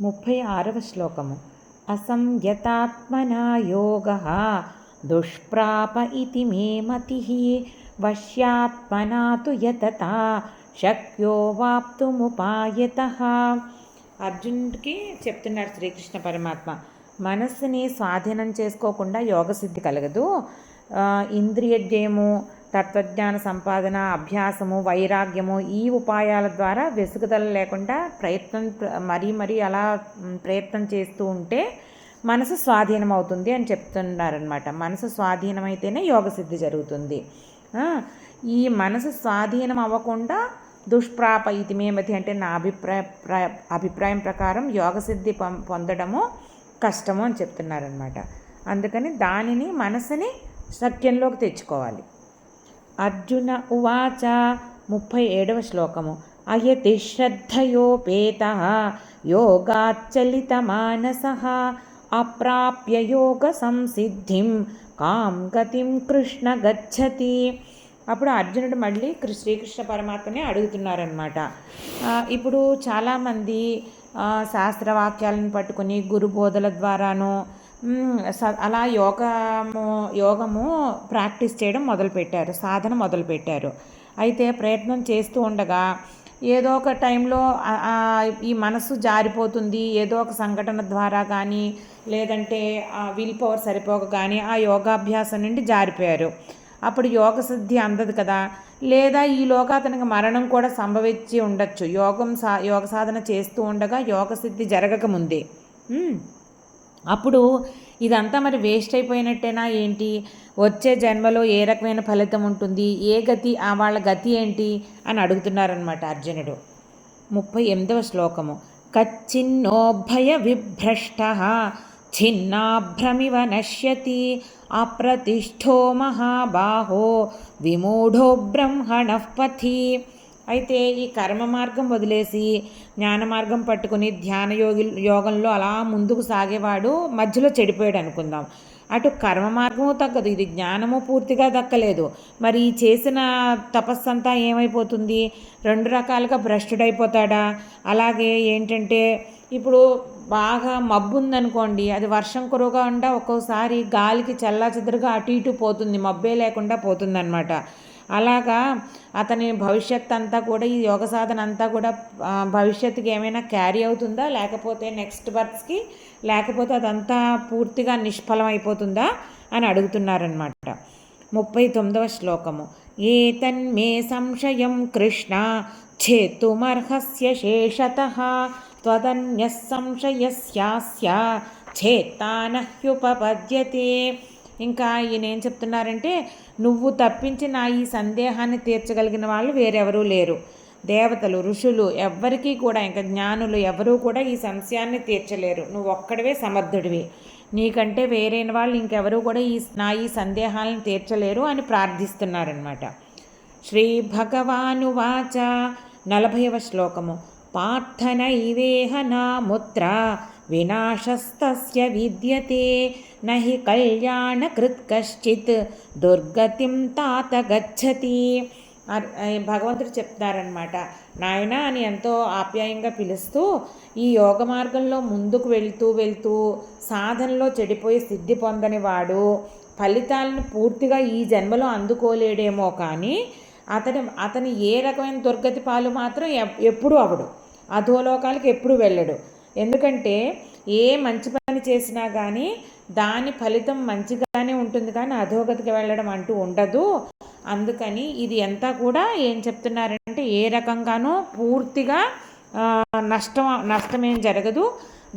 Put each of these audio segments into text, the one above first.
ముప్పై ఆరవ శ్లోకము. అసంయతాత్మనా యోగ దుష్ప్రాప ఇది మే మతి వశ్యాత్మనా తు యతత శక్యో వాప్తుముపాయత. అర్జునుడికి చెప్తున్నాడు శ్రీకృష్ణ పరమాత్మ మనస్సుని స్వాధీనం చేసుకోకుండా యోగసిద్ధి కలగదు. ఆ, ఇంద్రియజయము తత్వజ్ఞాన సంపాదన అభ్యాసము వైరాగ్యము ఈ ఉపాయాల ద్వారా వెసుగుదల లేకుండా ప్రయత్నం మరీ మరీ అలా ప్రయత్నం చేస్తూ ఉంటే మనసు స్వాధీనం అవుతుంది అని చెప్తున్నారనమాట మనసు స్వాధీనమైతేనే యోగసిద్ధి జరుగుతుంది. ఈ మనసు స్వాధీనం అవ్వకుండా దుష్ప్రాప ఇది మేమతి అంటే నా అభిప్రాయ ప్ర- అభిప్రాయం ప్రకారం యోగసిద్ధి పొం- పొందడము కష్టము అని చెప్తున్నారనమాట అందుకని దానిని మనసుని సత్యంలోకి తెచ్చుకోవాలి. అర్జున ఉవాచ ముప్పై ఏడవ శ్లోకము. అయతి శ్రద్ధయోపేత యోగాచలిత మానస అప్రాప్య యోగ సంసిద్ధిం కాం గతిం కృష్ణ గచ్చతి. అప్పుడు అర్జునుడు మళ్ళీ శ్రీకృష్ణ పరమాత్మని అడుగుతున్నారనమాట ఇప్పుడు చాలామంది శాస్త్రవాక్యాలను పట్టుకుని గురుబోధల ద్వారాను అలా యోగము యోగము ప్రాక్టీస్ చేయడం మొదలుపెట్టారు. సాధన మొదలుపెట్టారు. అయితే ప్రయత్నం చేస్తూ ఉండగా ఏదో ఒక టైంలో ఈ మనసు జారిపోతుంది. ఏదో ఒక సంఘటన ద్వారా కానీ లేదంటే ఆ విల్ పవర్ సరిపోక కానీ ఆ యోగాభ్యాసం నుండి జారిపోయారు. అప్పుడు యోగ సిద్ధి అందదు కదా. లేదా ఈలోగా అతనికి మరణం కూడా సంభవించి ఉండొచ్చు. యోగం సా యోగ సాధన చేస్తూ ఉండగా యోగ సిద్ధి జరగకముందే. అప్పుడు ఇదంతా మరి వేస్ట్ అయిపోయినట్టేనా ఏంటి? వచ్చే జన్మలో ఏ రకమైన ఫలితం ఉంటుంది? ఏ గతి ఆ వాళ్ళ గతి ఏంటి? అని అడుగుతున్నారనమాట అర్జునుడు. ముప్పై ఎనిమిదవ శ్లోకము. కచ్చిన్నోభయ విభ్రష్ట ఛిన్నాభ్రమివ నశ్యతి అప్రతిష్ఠో మహాబాహో విమూఢో బ్రహ్మణ పథి అయితే ఈ కర్మ మార్గం వదిలేసి జ్ఞాన మార్గం పట్టుకుని ధ్యాన యోగి యోగంలో అలా ముందుకు సాగేవాడు మధ్యలో చెడిపోయాడు అనుకుందాం. అటు కర్మ మార్గము తగ్గదు ఇది జ్ఞానము పూర్తిగా దక్కలేదు. మరి చేసిన తపస్సంతా ఏమైపోతుంది? రెండు రకాలుగా భ్రష్టుడైపోతాడా అలాగే ఏంటంటే ఇప్పుడు బాగా మబ్బు ఉందనుకోండి అది వర్షం కురుగా ఉండా ఒక్కోసారి గాలికి చల్లా చెదరుగా అటు ఇటు పోతుంది మబ్బే లేకుండా పోతుందన్నమాట. అలాగా అతని భవిష్యత్ అంతా కూడా ఈ యోగ సాధన అంతా కూడా భవిష్యత్తుకి ఏమైనా క్యారీ అవుతుందా? లేకపోతే నెక్స్ట్ బర్త్స్కి లేకపోతే అదంతా పూర్తిగా నిష్ఫలం అయిపోతుందా అని అడుగుతున్నారనమాట ముప్పై తొమ్మిదవ శ్లోకము. ఏతన్మే సంశయం కృష్ణ చేతుమర్హస్య శేషత త్వదన్య సంశయస్యాస్య చేత్తానహ్యుపపద్యతే. ఇంకా ఈయన ఏం చెప్తున్నారంటే నువ్వు తప్పించి నా ఈ సందేహాన్ని తీర్చగలిగిన వాళ్ళు వేరెవరూ లేరు. దేవతలు ఋషులు ఎవ్వరికీ కూడా ఇంకా జ్ఞానులు ఎవరూ కూడా ఈ సంశయాన్ని తీర్చలేరు. నువ్వు ఒక్కడవే సమర్థుడివి. నీకంటే వేరైన వాళ్ళు ఇంకెవరూ కూడా ఈ నా ఈ సందేహాలను తీర్చలేరు అని ప్రార్థిస్తున్నారనమాట శ్రీ భగవానువాచ నలభైవ శ్లోకము. పార్థనైవేహ నాముత్ర వినాశస్తస్య విద్యతే నహి కళ్యాణకృత్ కశ్చిత్ దుర్గతిం తాత గచ్చతి భగవంతుడు చెప్తారనమాట నాయన అని ఎంతో ఆప్యాయంగా పిలుస్తూ ఈ యోగ మార్గంలో ముందుకు వెళ్తూ వెళ్తూ సాధనలో చెడిపోయి సిద్ధి పొందని వాడు ఫలితాలను పూర్తిగా ఈ జన్మలో అందుకోలేడేమో కానీ అతని అతని ఏ రకమైన దుర్గతి పాలు మాత్రం ఎప్పుడూ అవడు. అధోలోకాలకు ఎప్పుడు వెళ్ళడు. ఎందుకంటే ఏ మంచి పని చేసినా కానీ దాని ఫలితం మంచిగానే ఉంటుంది కానీ అధోగతికి వెళ్ళడం అంటూ ఉండదు. అందుకని ఇది అంతా కూడా ఏం చెప్తున్నారంటే ఏ రకంగానూ పూర్తిగా నష్టం నష్టమేం జరగదు.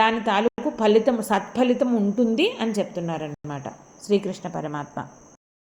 దాని తాలూకు ఫలితం సత్ఫలితం ఉంటుంది అని చెప్తున్నారనమాట శ్రీకృష్ణ పరమాత్మ.